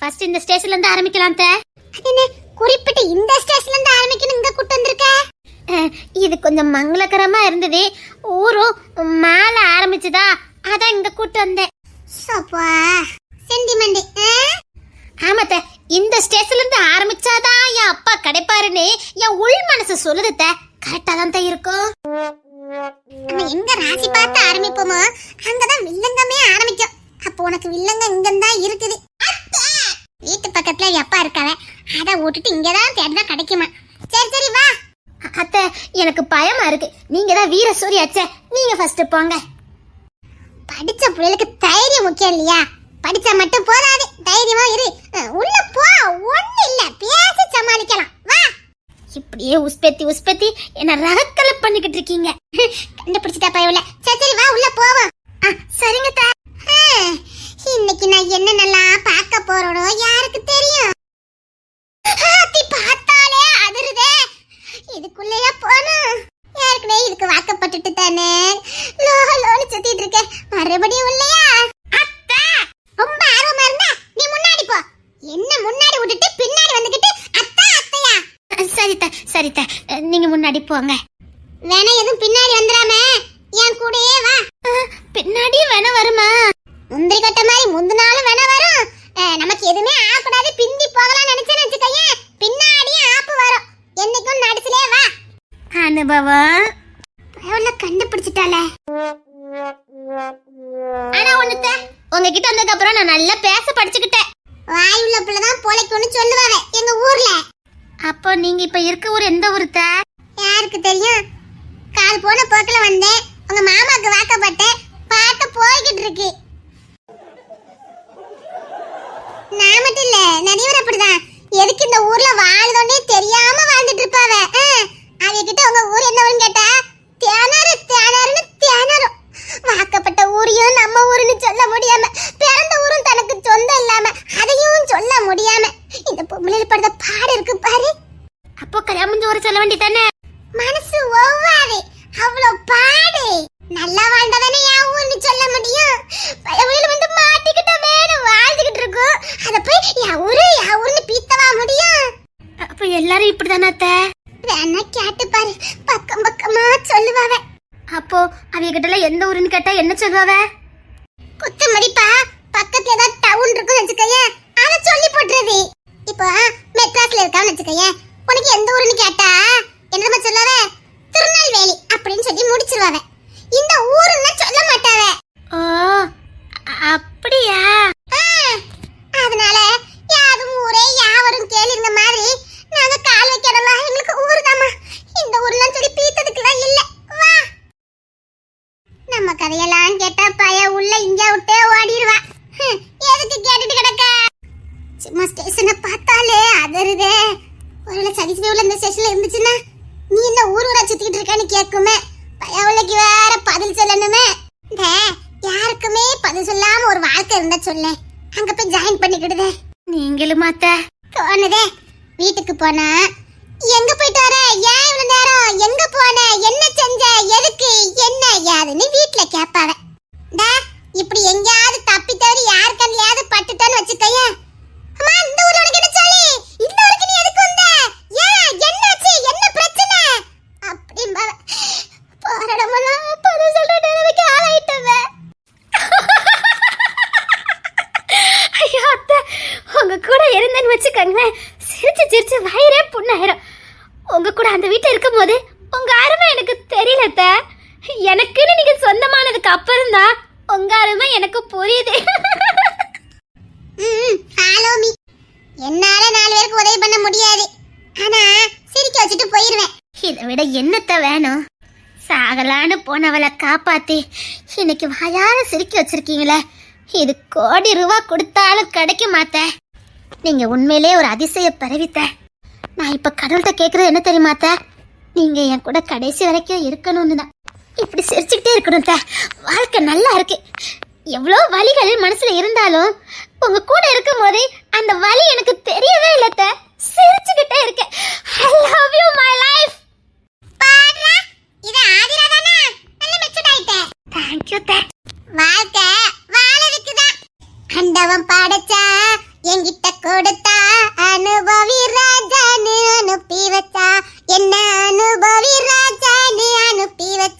First இந்த ஸ்டேஷன்ல இருந்து ஆரம்பிக்கலாம். என்ன குறிப்பிட்டு இந்த ஸ்டேஷன்ல இருந்து ஆரம்பிக்கணும் இங்க கூட்டு வந்திருக்க? இது கொஞ்சம் மங்களகரமா இருந்தது. ஊரும் மேல ஆரம்பிச்சுதா அதான் இங்க கூட்டு வந்தேன். சப்பா சென்டிமெண்ட் ஆமாத்த இந்த ஸ்டேஷன்ல இருந்து ஆரம்பிச்சாதான் என் அப்பா கிடைப்பாருன்னு என் உள் மனசு சொல்லுதுத்த கரெக்டா தான் இருக்கும். நம்ம எங்க ராசி பார்த்து ஆரம்பிப்போமோ அங்கதான் வில்லங்கமே ஆரம்பிக்கும். அப்போ உனக்கு வில்லங்கம் இங்கதான் இருக்குது. பக்கத்துல என் அப்பா இருக்காவ அதை விட்டுட்டு இங்கதான் தேடினா கிடைக்குமா? சரி சரி வா. அத்தை எனக்கு பயமா இருக்கு. நீங்க தான் வீர சூரியாச்சே நீங்க ஃபர்ஸ்ட் போங்க. படிச்ச பிள்ளைகளுக்கு தைரியம் முக்கியம் இல்லையா? படிச்சா மட்டும் போதாது. தைரியமா இரு. உள்ள போ. ஒண்ணு இல்ல. பேசி சமாளிக்கலாம். வா. இப்படியே உஸ்பெத்தி உஸ்பெத்தி என்ன ரகக்கலை பண்ணிக்கிட்டு இருக்கீங்க. கண்டுபிடிச்சிட்டா பயவுல சரி சரி வா உள்ள போவோம். சரிங்க அத்தை. ஹம், இன்னைக்கு நான் என்னென்னலாம் பார்க்க போறோனோ யாருக்கு தெரியும் ஆத்தி பார்த்தாலே அதிருதே இதுக்குள்ளேயே போகணும் ஏற்கனவே இதுக்கு வாக்கப்பட்டுட்டு தானே லோக லோனு சுத்திட்டு இருக்கேன் மறுபடியும் உள்ளையா அத்தா ரொம்ப ஆர்வமா இருந்தா நீ முன்னாடி போ என்ன முன்னாடி விட்டுட்டு பின்னாடி வந்துகிட்டு அத்தா அத்தையா சரித்த சரித்த நீங்க முன்னாடி போங்க வேணா எதுவும் பின்னாடி வந்துடாம என் கூடயே வா. பின்னாடி வேணா வருமா? முந்திரி கட்ட மாதிரி முந்தினாலும் வேணா வரும். நமக்கு எதுவுமே ஆகக்கூடாது பிந்தி போகலாம் நினைச்சேன்னு வச்சுக்கோயேன். பின்னாடியே ஆப்பு வரும். என்னைக்கும் நடுசுலே வா. அனுபவம் பயவுல கண்டுபிடிச்சிட்டாலே ஆனா ஒண்ணுத்த உங்ககிட்ட வந்ததுக்கு அப்புறம் நான் நல்லா பேச படிச்சுக்கிட்டேன். வாய் உள்ள பிள்ளைதான் பொழைக்கும்னு சொல்லுவாங்க எங்க ஊர்ல. அப்போ நீங்க இப்ப இருக்க ஊர் எந்த ஊருத்த? எனக்கு தெரியும். கால் போன போக்கில் வந்தேன். உங்க மாமாக்கு வாக்கப்பட்டேன் பாட்டு போய்கிட்டு இருக்கு. நான் மட்டும் இல்ல நிறைய அப்படிதான். எதுக்கு இந்த ஊர்ல வாழ்தோன்னே தெரியாம வாழ்ந்துட்டு இருப்பாவ? அவங்க உங்க ஊர் என்ன கேட்டா தேனாரு தேனாருன்னு தேனாரும் வாக்கப்பட்ட ஊரையும் நம்ம ஊருன்னு சொல்ல முடியாம பிறந்த ஊரும் தனக்கு சொந்தம் இல்லாம அதையும் சொல்ல முடியாம இந்த பொம்பளையில் படுத்த பாடு இருக்கு பாரு. அப்போ கல்யாணம் ஊரை சொல்ல வேண்டியதானே மனசு ஒவ்வாது. அவ்வளவு பாடு. நல்லா வாழ்ந்தாதானே ஊர்னு சொல்ல முடியும்? பயவுல வந்து மாட்டிக்கிட்டோமேனு வாழ்ந்துகிட்டு இருக்கோம். அத போய் என் ஊர்னு பீத்தவா முடியும்? அப்ப எல்லாரும் இப்படிதானே அத்தை? வேணா கேட்டு பாரு. பக்கம் பக்கமா சொல்லுவாவ. அப்போ அவங்க கிட்ட எந்த ஊருன்னு கேட்டா என்ன சொல்லுவாவ? குத்து மதிப்பா பக்கத்துல ஏதாவது டவுன் இருக்குன்னு வச்சுக்கோயேன் அத சொல்லி போட்டுறது இப்போ மெட்ராஸ்ல இருக்கான்னு வச்சுக்கோயேன் உனக்கு எந்த ஊருன்னு கேட்டா? என்னமா சொல்லாவ திருநெல்வேலி அப்படின்னு சொல்லி முடிச்சிருவாவ. இந்த ஊருன்னு சொல்ல மாட்டாவ. ஓ அப்படியா? அதனால யாரும் ஊரே யாவரும் கேளுங்க மாதிரி நாங்க கால் வைக்கிறோம்ல எங்களுக்கு ஊர் இந்த ஊர்லாம் சொல்லி பீத்ததுக்குலாம் இல்ல வா நம்ம கதையெல்லாம் கேட்டா பய உள்ள இங்க விட்டே ஓடிடுவா ஹம், எதுக்கு கேட்டுட்டு கிடக்க சும்மா ஸ்டேஷனை பார்த்தாலே அதருதே ஒருவேளை சதீஷ்தேவ்ல இந்த ஸ்டேஷன்ல இருந்துச்சுன்னா நீ என்ன ஊர் ஊரா சுத்திக்கிட்டு இருக்கான்னு கேட்குமே பயவுலைக்கு வேற பதில் சொல்லணுமே இந்த யாருக்குமே பதில் சொல்லாம ஒரு வாழ்க்கை இருந்தா சொல்ல அங்க போய் ஜாயின் பண்ணிக்கிடுதே நீங்களும் அத்தை தோணுதே வீட்டுக்கு போனா எங்க போயிட்டு வர ஏன் இவ்வளவு நேரம் எங்க போன என்ன செஞ்ச எதுக்கு என்ன ஏதுன்னு வீட்ல கேட்பாவ டா இப்படி எங்கேயாவது தப்பி தவறி யாரு கண்ணியாவது பட்டுட்டோன்னு வச்சுக்கோயே அம்மா இந்த ஊர்ல உனக்கு என்ன சொல்லி இந்த ஊருக்கு நீ எதுக்கு வந்த ஏன் என்னாச்சு என்ன பிரச்சனை அப்படிம்பாவ போராடமெல்லாம் பதில் சொல்ற நிலைமைக்கு ஆளாயிட்டவ ஐயோ அத்தை உங்க கூட இருந்தேன்னு வச்சுக்கோங்களேன் சிரிச்சு சிரிச்சு வயிறே புண்ணாயிரும் உங்க கூட அந்த வீட்டில் இருக்கும்போது உங்க அருமை எனக்கு தெரியல அத்தை. எனக்குன்னு நீங்க சொந்தமானதுக்கு அப்புறம் தான் உங்க அருமை எனக்கு புரியுது. என்னால நாலு பேருக்கு உதவி பண்ண முடியாது. ஆனா சிரிக்க வச்சுட்டு போயிருவேன். இதை விட என்னத்த வேணும்? சாகலான்னு போனவளை காப்பாத்தி இன்னைக்கு வாயார சிரிக்க வச்சிருக்கீங்களே. இது கோடி ரூபா கொடுத்தாலும் கிடைக்க மாத்த நீங்க உண்மையிலே ஒரு அதிசய பரவித்த நான் இப்ப கடவுள்கிட்ட கேக்குறது என்ன தெரியுமா அத்தை? நீங்க என் கூட கடைசி வரைக்கும் இருக்கணும்னு தான். இப்படி சிரிச்சுக்கிட்டே இருக்கணும் அத்தை. வாழ்க்கை நல்லா இருக்கு. எவ்வளோ வலிகள் மனசுல இருந்தாலும் உங்க கூட இருக்கும் போதே அந்த வலி எனக்கு தெரியவே இல்லை த சிரிச்சுக்கிட்டே இருக்கேன். I love you my life பாடுறா இது ஆதிரா தானே? நல்ல மெச்சூர்ட் ஆயிட்டே. தேங்க்யூ தே வாழ்க்கை வாழறதுக்குதான் பாடச்சா என்கிட்ட கொடுத்தா அனுபவி ராஜான்னு அனுப்பி வச்சா. என்ன அனுபவி ராஜான்னு அனுப்பி வச்சா?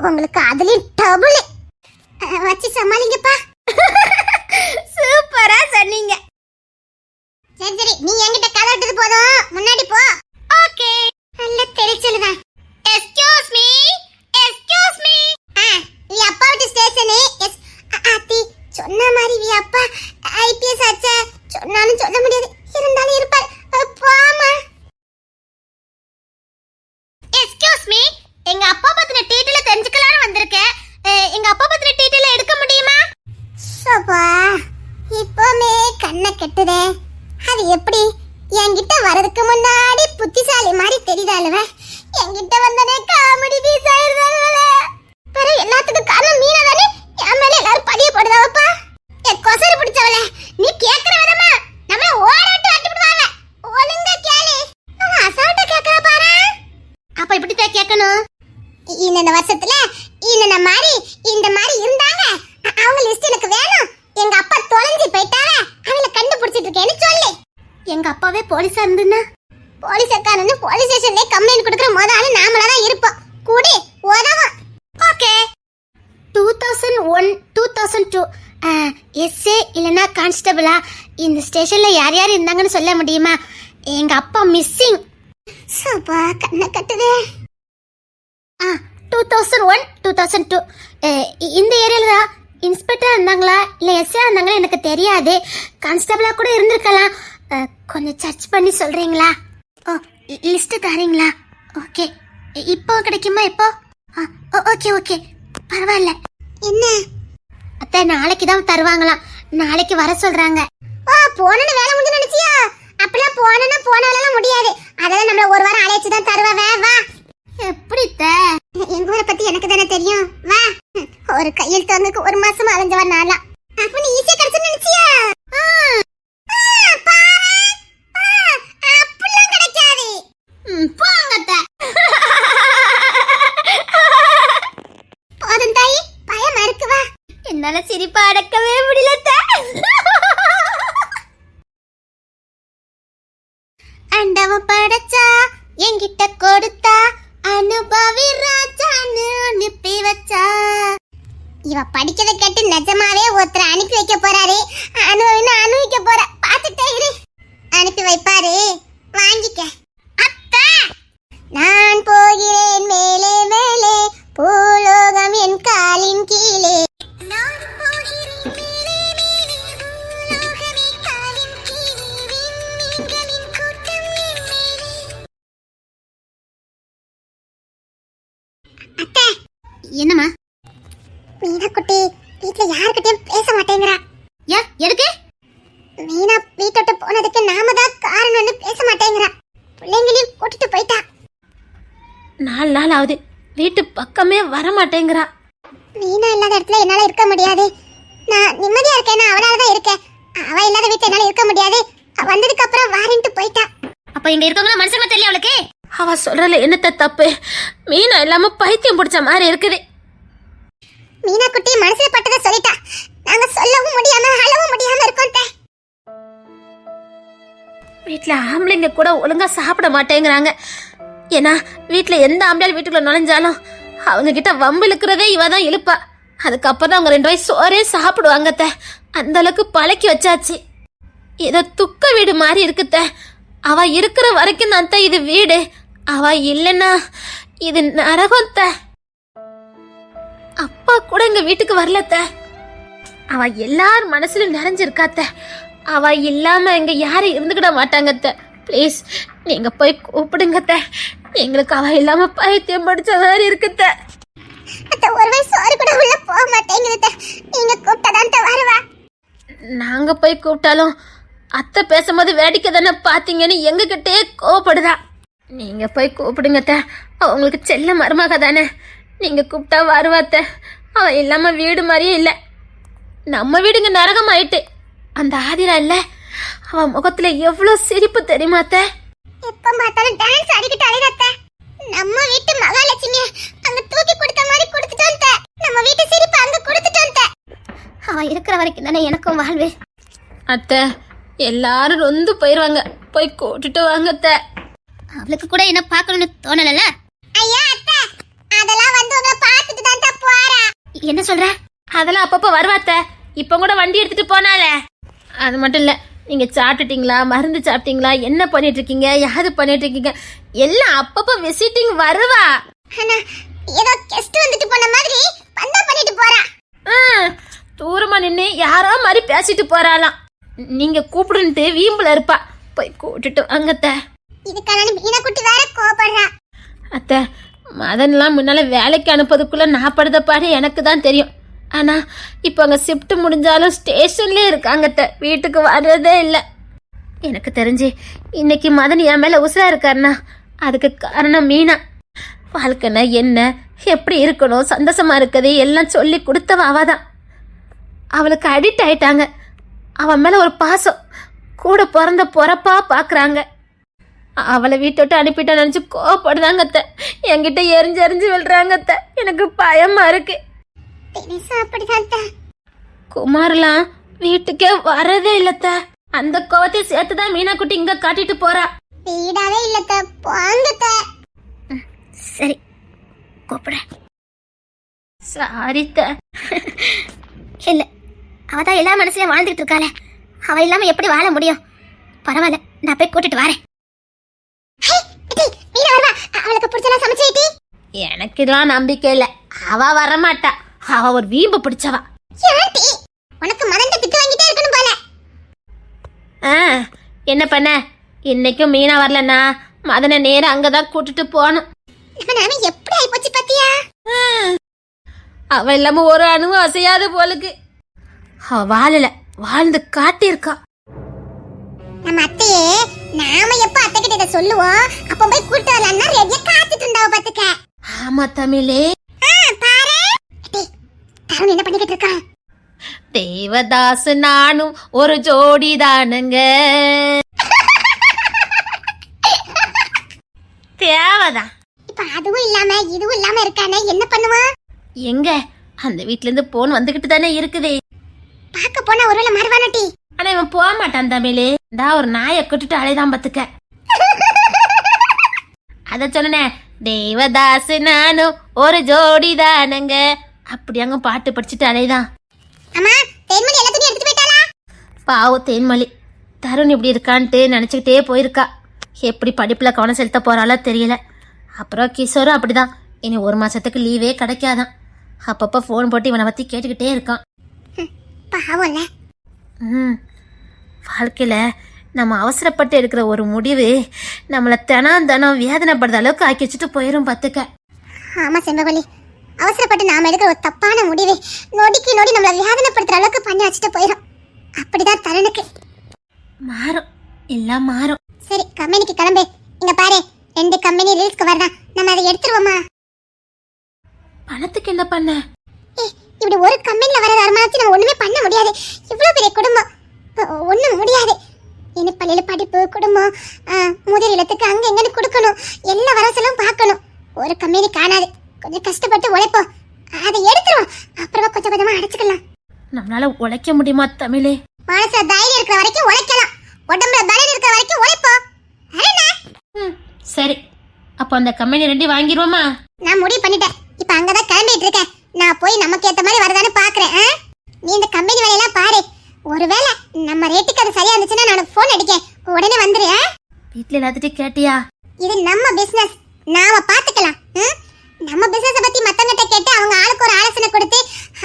உங்களுக்கு அதுலயும் டபுள் வச்சு சமாளிங்கப்பா. சூப்பரா சொன்னீங்க. சரி சரி நீ என்கிட்ட கதை விட்டது போதும். முன்னாடி போ. ஓகே. நல்ல தெரிச்சலுதான் எக்ஸ்கியூஸ் மீ எக்ஸ்கியூஸ் மீ ஆ, இவ அப்பா வீட்டு ஸ்டேஷனு எஸ் அத்தி சொன்ன மாதிரி இவ அப்பா ஐபிஎஸ் ஆச்சே சொன்னாலும் சொல்ல முடியாது. இருந்தாலும் இருப்பார் அ, போம்மா எக்ஸ்கியூஸ் மீ எங்க அப்பா பத்தின டீட்டெயில தெரிஞ்சுக்கலாம்னு வந்திருக்கேன் அஹ், எங்க அப்பா பத்தின டீட்டெயில எடுக்க முடியுமா சோபா இப்போமே கண்ணை கெட்டது. அது எப்படி? என்கிட்ட வரதுக்கு முன்னாடி புத்திசாலி மாதிரி தெரியுதாளுவ? என்கிட்ட வந்த காமெடி பீஸ் ஆயிருந்தாளுவல பிறகு எல்லாத்துக்கும் காரணம் மீனா தானே என் மேல எல்லாரும் பதிய போடுதாவப்பா என் கொசரு பிடிச்சவள நீ கேக்குற விதமா நம்மள ஓடாட்டு அட்டி விடுவாங்க ஒழுங்கா கேளு அவன் அசால்ட்டா கேக்குறா பாரு அப்ப இப்படி தான் கேட்கணும் இந்த வருஷத்துல இந்த மாதிரி இந்த மாதிரி இருந்தாங்க அ- அவங்க லிஸ்ட் எனக்கு வேணும் எங்க அப்பா தொலைஞ்சு போயிட்டாங்க அவங்கள கண்டுபிடிச்சிட்டு இருக்கேன்னு சொல்லு எங்க அப்பாவே போலீஸா இருந்துன்னா போலீஸ் ஸ்டேஷன்லயே கம்ப்ளைண்ட் கொடுக்குற முத ஆளு நாமளா தான் இருப்போம். கூடி உதவும் okay. Two thousand one two thousand two SA இல்லைன்னா கான்ஸ்டபிளா இந்த ஸ்டேஷன்ல யார் யார் இருந்தாங்கன்னு சொல்ல முடியுமா? எங்க அப்பா மிஸ்ஸிங் சபா கண்ணை கட்டுதே. ஆ two thousand one two thousand two இந்த ஏரியாவில் தான் இன்ஸ்பெக்டராக இருந்தாங்களா? இல்லை எஸ்ஏ இருந்தாங்களா? எனக்கு தெரியாது. கான்ஸ்டபிளாக கூட இருந்திருக்கலாம். கொஞ்சம் சர்ச் பண்ணி சொல்கிறீங்களா ஓ லிஸ்ட்டு தரீங்களா? ஓகே இப்போ கிடைக்குமா இப்போ? ஓகே ஓகே பரவாயில்ல. என்ன? அத்தை நாளைக்கு தான் தருவாங்களாம். நாளைக்கு வர சொல்றாங்க. ஓ போனன்னு வேலை முடிஞ்சு நினைச்சியா? அப்பலாம் போனனா போன முடியாது. அதெல்லாம் நம்மள ஒரு வாரம் அழைச்சு தான் தருவா. வே வா. எப்படி எங்க ஊரை பத்தி எனக்கு தானே தெரியும். வா. ஒரு கையில் தங்கக்கு ஒரு மாசம் அலைஞ்சவா நாளா அப்ப நீ ஈஸியா வீட்டோட்டு போனதுக்கு நாம தான் காரணம்னு பேச மாட்டேங்கிறா. பிள்ளைங்களையும் கூட்டிட்டு போயிட்டா. நாலு நாள் ஆகுது. வீட்டு பக்கமே வர மாட்டேங்கிறா மீனா இல்லாத இடத்துல என்னால இருக்க முடியாது. நான் நிம்மதியா இருக்கேன்னா அவளால தான் இருக்கேன். அவ இல்லாத வீட்டுல என்னால இருக்க முடியாது. வந்ததுக்கு அப்புறம் வாரேன்ட்டு போயிட்டா. அப்ப இங்க இருக்கவங்கள மனுஷங்க தெரியல அவளுக்கு? அவ சொல்றதுல என்னத்த தப்பு? மீனா இல்லாம பைத்தியம் பிடிச்ச மாதிரி இருக்குது. மீனா குட்டி மனசுல பட்டதை சொல்லிட்டா. நாங்க சொல்லவும் முடியாம அழவும் முடியாம இருக்கோம் வீட்டில் ஆம்பளைங்க கூட ஒழுங்காக சாப்பிட மாட்டேங்கிறாங்க. ஏன்னா வீட்டில் எந்த ஆம்பளையால் வீட்டுக்குள்ள நுழைஞ்சாலும் அவங்க கிட்ட வம்பு இழுக்கிறதே இவ தான் இழுப்பா. அதுக்கப்புறம் தான் அவங்க ரெண்டு வயசு சோறே சாப்பிடுவாங்கத்தை அந்த அளவுக்கு பழக்கி வச்சாச்சு. ஏதோ துக்க வீடு மாதிரி இருக்குத்த அவ இருக்கிற வரைக்கும் தான் அத்தை இது வீடு. அவ இல்லைன்னா இது நரகம் த அப்பா கூட எங்க வீட்டுக்கு வரலத்த அவ எல்லார் மனசுலயும் நிறைஞ்சிருக்காத்த அவ இல்லாம எங்க யாரும் இருந்துக்கிட மாட்டாங்கத்த ப்ளீஸ் நீங்க போய் கூப்பிடுங்கத்த எங்களுக்கு அவ இல்லாம பைத்தியம் படிச்ச மாதிரி இருக்குத்த அத்தை. ஒரு வயசு சோறு கூட உள்ள போக மாட்டேங்குது. நீங்க கூப்பிட்டதான் வருவா. நாங்க போய் கூப்பிட்டாலும் அத்தை பேசும்போது வேடிக்கை தானே பாத்தீங்கன்னு எங்ககிட்டே கோவப்படுதா. நீங்க போய் கூப்பிடுங்க அத்தை. அவ உங்களுக்கு செல்ல மருமக தானே. நீங்க கூப்பிட்டா வருவாத்த அவ இல்லாம வீடு மாதிரியே இல்லை. நம்ம வீடுங்க நரகம் ஆயிட்டு அந்த ஆதிரா இல்ல? அவ முகத்துல எவ்வளவு சிரிப்பு தெரியுமா அத்தை? எப்ப பார்த்தாலும் டான்ஸ் ஆடிக்கிட்டு அலைதாத்த நம்ம வீட்டு மகாலட்சுமி அங்க தூக்கி கொடுத்த மாதிரி கொடுத்துட்டோம். நம்ம வீட்டு சிரிப்பு அங்க கொடுத்துட்டோம். அவ இருக்கிற வரைக்கும் தானே எனக்கும் வாழ்வு. அத்தை எல்லாரும் ரொந்து போயிருவாங்க. போய் கூட்டிட்டு வாங்க அத்தை. அவளுக்கு கூட என்ன பார்க்கணும்னு தோணலல ஐயா அத்தை. அதெல்லாம் வந்து உங்களை பார்த்துட்டு தான் போறா. என்ன சொல்ற? அதெல்லாம் அப்பப்போ வருவாத்த இப்போ கூட வண்டி எடுத்துட்டு போனாலே அது மட்டும் இல்லை நீங்க சாப்பிட்டுட்டீங்களா? மருந்து சாப்பிட்டீங்களா? என்ன பண்ணிட்டு இருக்கீங்க யாது பண்ணிட்டு இருக்கீங்க எல்லாம் அப்பப்போ விசிட்டிங் வருவா. ஏதோ கெஸ்ட் வந்துட்டு போன மாதிரி பந்தா பண்ணிட்டு போறா. தூரமா நின்று யாரோ மாதிரி பேசிட்டு போறாளாம். நீங்க கூப்பிடுன்ட்டு வீம்புல இருப்பா. போய் கூட்டிட்டு வாங்கத்த இதுக்கான மீனா குட்டி வேற கோபப்படுறா அத்தை மதன்லாம் முன்னால வேலைக்கு அனுப்புறதுக்குள்ள நான் படுத பாடு எனக்கு தான் தெரியும். ஆனா இப்போ அங்க ஷிஃப்ட் முடிஞ்சாலும் ஸ்டேஷன்லயே இருக்காங்கத்த வீட்டுக்கு வர்றதே இல்லை. எனக்கு தெரிஞ்சு இன்னைக்கு மதன் என் மேல உசுரா இருக்காருன்னா அதுக்கு காரணம் மீனா. வாழ்க்கைனா என்ன எப்படி இருக்கணும் சந்தோஷமா இருக்குது எல்லாம் சொல்லி கொடுத்தவ அவ தான் அவளுக்கு அடிக்ட் ஆயிட்டாங்க. அவன் மேல ஒரு பாசம். கூட பிறந்த பொறப்பா பாக்குறாங்க. அவளை வீட்டை விட்டு அனுப்பிட்ட நினைச்சு கோவப்படுதாங்க என்கிட்ட எரிஞ்சு எரிஞ்சு விழுறாங்கத்த. எனக்கு பயமா இருக்கு. தினசா அப்படிதான். குமார்லாம் வீட்டுக்கே வரதே இல்லத்த அந்த கோவத்தை சேர்த்துதான் மீனா குட்டி இங்க காட்டிட்டு போறா. வீடாவே இல்ல தே. போங்க தே. சரி. கூப்பிட. சாரி த இல்ல அவ தான் எல்லா மனசுலயும் வாழ்ந்துட்டு இருக்காளே. அவ இல்லாம எப்படி வாழ முடியும்? பரவாயில்ல நான் போய் கூட்டிட்டு வரேன். அவளுக்கு பிடிச்சலாம் சமைச்சு எனக்கு இதெல்லாம் நம்பிக்கை இல்ல. அவ வரமாட்டா. அவ ஒரு வீம்பு பிடிச்சவா. உனக்கு மதந்த திட்டு வாங்கிட்டே இருக்கணும் போல. ஆ என்ன பண்ண? இன்னைக்கும் மீனா வரலன்னா மதனை நேரம் அங்கதான் கூட்டிட்டு போகணும். எப்படி ஆயிப்போச்சு பாத்தியா? அவ இல்லாம ஒரு அணுவும் அசையாது போலுக்கு. அவ வாழல வாழ்ந்து காட்டியிருக்கா. நம்ம அத்தையே நாம எப்ப அத்தை கிட்ட இதை சொல்லுவோம்? அப்ப போய் கூட்டு வரலாம்னா ரெடியா காத்துட்டு இருந்தாவ பாத்துக்க. ஆமா தமிழே. தருண் என்ன பண்ணிக்கிட்டு இருக்கான்? தேவதாசு நானும் ஒரு ஜோடி தானுங்க தேவதான் இப்ப அதுவும் இல்லாம இதுவும் இல்லாம இருக்கானே என்ன பண்ணுவான்? எங்க? அந்த வீட்ல இருந்து போன் வந்துகிட்டு தானே இருக்குது. பார்க்க போனா ஒருவேளை மறுவானட்டி ஆனா இவன் போக மாட்டான் தமிழே. இந்தா ஒரு நாயை கட்டுட்டு அலைதான் பத்துக்க. அத சொன்னேன் தேவதாசு நானும் ஒரு ஜோடி தானுங்க அப்படி அங்க பாட்டு படிச்சுட்டு அலைதான். பாவ தேன்மொழி தருண் இப்படி இருக்கான்ட்டு நினச்சிக்கிட்டே போயிருக்கா. எப்படி படிப்பில் கவனம் செலுத்த போறாளோ தெரியல. அப்புறம் கிஷோரும் அப்படிதான். இனி ஒரு மாசத்துக்கு லீவே கிடைக்காதான். அப்பப்போ ஃபோன் போட்டு இவனை பற்றி கேட்டுக்கிட்டே இருக்கான். பாவம்ல. ம் வாழ்க்கையில் நம்ம அவசரப்பட்டு எடுக்கிற ஒரு முடிவு நம்மளை தினம் தினம் வேதனைப்படுற அளவுக்கு ஆக்கி வச்சுட்டு போயிடும் பார்த்துக்க ஆமா செம்பகொல்லி அவசரப்பட்டு நாம எடுக்கிற ஒரு தப்பான முடிவு நொடிக்கு நொடி நம்மள வேதனைப்படுத்துற அளவுக்கு பண்ணி வச்சுட்டு போயிடும் அப்படிதான் தருணுக்கு. மாறும். எல்லாம் மாறும். சரி கம்பெனிக்கு கிளம்பு. இங்க பாரு ரெண்டு கம்பெனி ரீல்ஸ்க்கு வரதான் நம்ம அதை எடுத்துருவோமா? பணத்துக்கு என்ன பண்ண? இப்படி ஒரு கம்பெனில வர வருமானத்தை நம்ம ஒண்ணுமே பண்ண முடியாது. இவ்வளவு பெரிய குடும்பம். ஒண்ணும் முடியாது. என்ன பள்ளியில படிப்பு குடும்பம் முதிர் இல்லத்துக்கு அங்க எங்கன்னு கொடுக்கணும். எல்லா வரசலும் பார்க்கணும். ஒரு கம்பெனி காணாது. கொஞ்சம் கஷ்டப்பட்டு உழைப்போம். அதை எடுத்துருவோம். அப்புறமா கொஞ்சம் கொஞ்சமா அடைச்சுக்கலாம். நம்மளால உழைக்க முடியுமா தமிழே? மனசுல தைரியம் இருக்கிற வரைக்கும் உழைக்கலாம். உடம்புல பலன் இருக்கிற வரைக்கும் உழைப்போம்? ம் சரி. அப்போ அந்த கம்பெனி ரெண்டி வாங்கிடுவோமா? நான் முடிவு பண்ணிட்டேன். இப்ப அங்கதான் கிளம்பிட்டு இருக்கேன். நான் போய் நமக்கு ஏத்த மாதிரி வருதான்னு பாக்குறேன்? நீ இந்த கம்பெனி வேலையெல்லாம் பாரு. ஒருவேளை நம்ம ரேட்டுக்கு அது சரியா இருந்துச்சுன்னா நான் ஃபோன் அடிக்கேன். உடனே வந்துரு ஆ? வீட்டில் எல்லாத்துட்டையும் கேட்டியா? இது நம்ம பிசினஸ் நாம பாத்துக்கலாம். ம்? நம்ம பிசினஸ் பத்தி மத்தவங்கிட்ட கேட்டு அவங்க ஆளுக்கு ஒரு ஆலோசனை கொடுத்து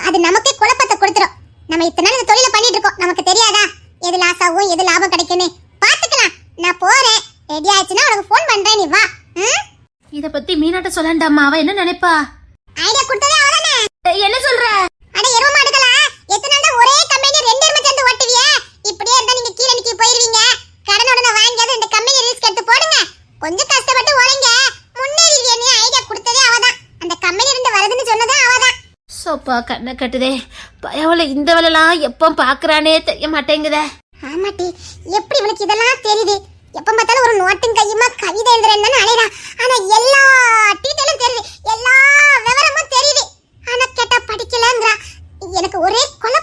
அது நமக்கே குழப்பத்தை கொடுத்துரும். நம்ம இத்தனை நாள் இந்த தொழிலை பண்ணிட்டு இருக்கோம். நமக்கு தெரியாதா? எது லாஸ் ஆகும் எது லாபம் கிடைக்குன்னு பாத்துக்கலாம் நான் போறேன். ரெடி ஆயிடுச்சுன்னா உனக்கு ஃபோன் பண்றேன் நீ வா? இதை பத்தி மீனாட்ட சொல்லண்டாமா அவ என்ன நினைப்பா? ஐடியா கொடுத்ததே அவதானே. என்ன சொல்ற? அட எருவ மாடுகளா? எத்தனை நாள் ஒரே கம்பெனி ரெண்டு எருமை சேர்ந்து ஓட்டுவிய? இப்படியே இருந்தா அப்பா கண்ணை கட்டுதே. பயவல இந்த வேலைலாம் எப்போ பாக்குறானே தெரிய மாட்டேங்குதே. ஆமாட்டி எப்படி உனக்கு இதெல்லாம் தெரியுது? எப்ப பார்த்தாலும் ஒரு நோட்டும் கையுமா கவிதை எழுதுறேன்னு அலையறான் ஆனா எல்லா டீட்டெயிலும் தெரியுது. எல்லா விவரமும் தெரியுது. ஆனா கேட்டா படிக்கலங்கிறா. எனக்கு ஒரே கொலை